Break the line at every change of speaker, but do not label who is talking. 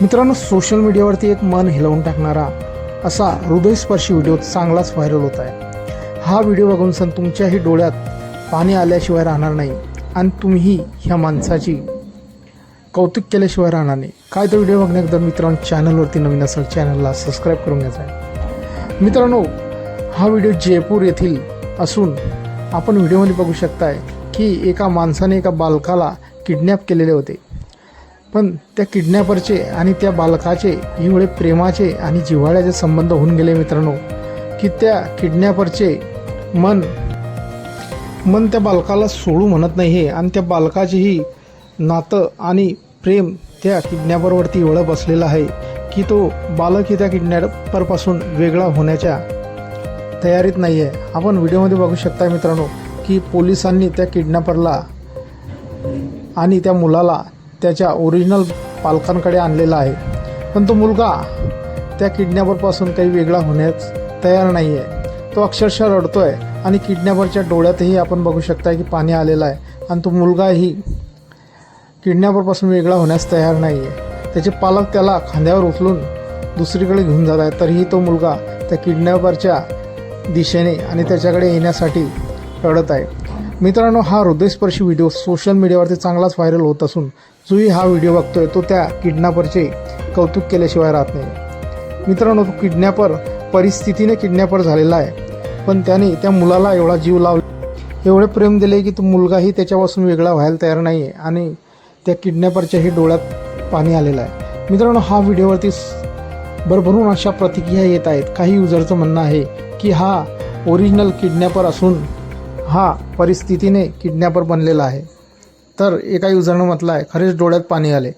मित्रांनो सोशल मीडियावरती एक मन हिलवून टाकणारा असा हृदयस्पर्शी व्हिडिओ चांगलाच व्हायरल होत आहे. हा व्हिडिओ बघून सन तुमच्याही डोळ्यात पाणी आल्याशिवाय राहणार नाही आणि तुम्हीही ह्या माणसाची कौतुक केल्याशिवाय राहणार नाही. काय तो व्हिडिओ बघण्याकरता मित्रांनो चॅनलवरती नवीन असेल चॅनलला सबस्क्राईब करून घ्यायचा आहे मित्रांनो हा व्हिडिओ जयपूर येथील असून आपण व्हिडिओमध्ये बघू शकताय की एका माणसाने एका बालकाला किडनॅप केलेले होते. पण त्या किडनॅपरचे आणि त्या बालकाचे एवढे प्रेमाचे आणि जिव्हाळ्याचे संबंध होऊन गेले मित्रांनो की त्या किडनॅपरचे मन मन त्या बालकाला सोडू म्हणत नाही आहे आणि त्या बालकाचेही नातं आणि प्रेम त्या किडनॅपरवरती एवढं बसलेलं आहे की तो बालकही त्या किडनॅपरपासून वेगळा होण्याच्या तयारीत नाही आहे आपण व्हिडिओमध्ये बघू शकता मित्रांनो की पोलिसांनी त्या किडनॅपरला आणि त्या मुलाला त्याच्या ओरिजिनल पालकांकडे आणलेला आहे. पण तो मुलगा त्या किडनॅपरपासून काही वेगळा होण्यास तयार नाही आहे तो अक्षरशः रडतो आहे आणि किडनॅपरच्या डोळ्यातही आपण बघू शकता की पाणी आलेलं आहे. आणि तो मुलगाही किडनॅपरपासून वेगळा होण्यास तयार नाही आहे त्याचे पालक त्याला खांद्यावर उचलून दुसरीकडे घेऊन जात आहे तरीही तो मुलगा त्या किडनॅपरच्या दिशेने आणि त्याच्याकडे येण्यासाठी रडत आहे. मित्रांनो हा हृदयस्पर्शी व्हिडिओ सोशल मीडियावरती चांगलाच व्हायरल होत असून जोही हा व्हिडिओ बघतोय तो त्या किडनॅपरचे कौतुक केल्याशिवाय राहत नाही. मित्रांनो तो किडनॅपर परिस्थितीने किडनॅपर झालेला आहे पण त्याने त्या मुलाला एवढा जीव लावला. एवढे प्रेम दिले की तो मुलगाही त्याच्यापासून वेगळा व्हायला तयार नाही आहे आणि त्या किडनॅपरच्याही डोळ्यात पाणी आलेलं आहे. मित्रांनो हा व्हिडिओवरती भरभरून अशा प्रतिक्रिया येत आहेत. काही युजरचं म्हणणं आहे की हा ओरिजिनल किडनॅपर असून हा परिस्थितीने किडनॅपर बनलेला आहे. तर एका युजरनं म्हटलं आहे खरेच डोळ्यात पाणी आले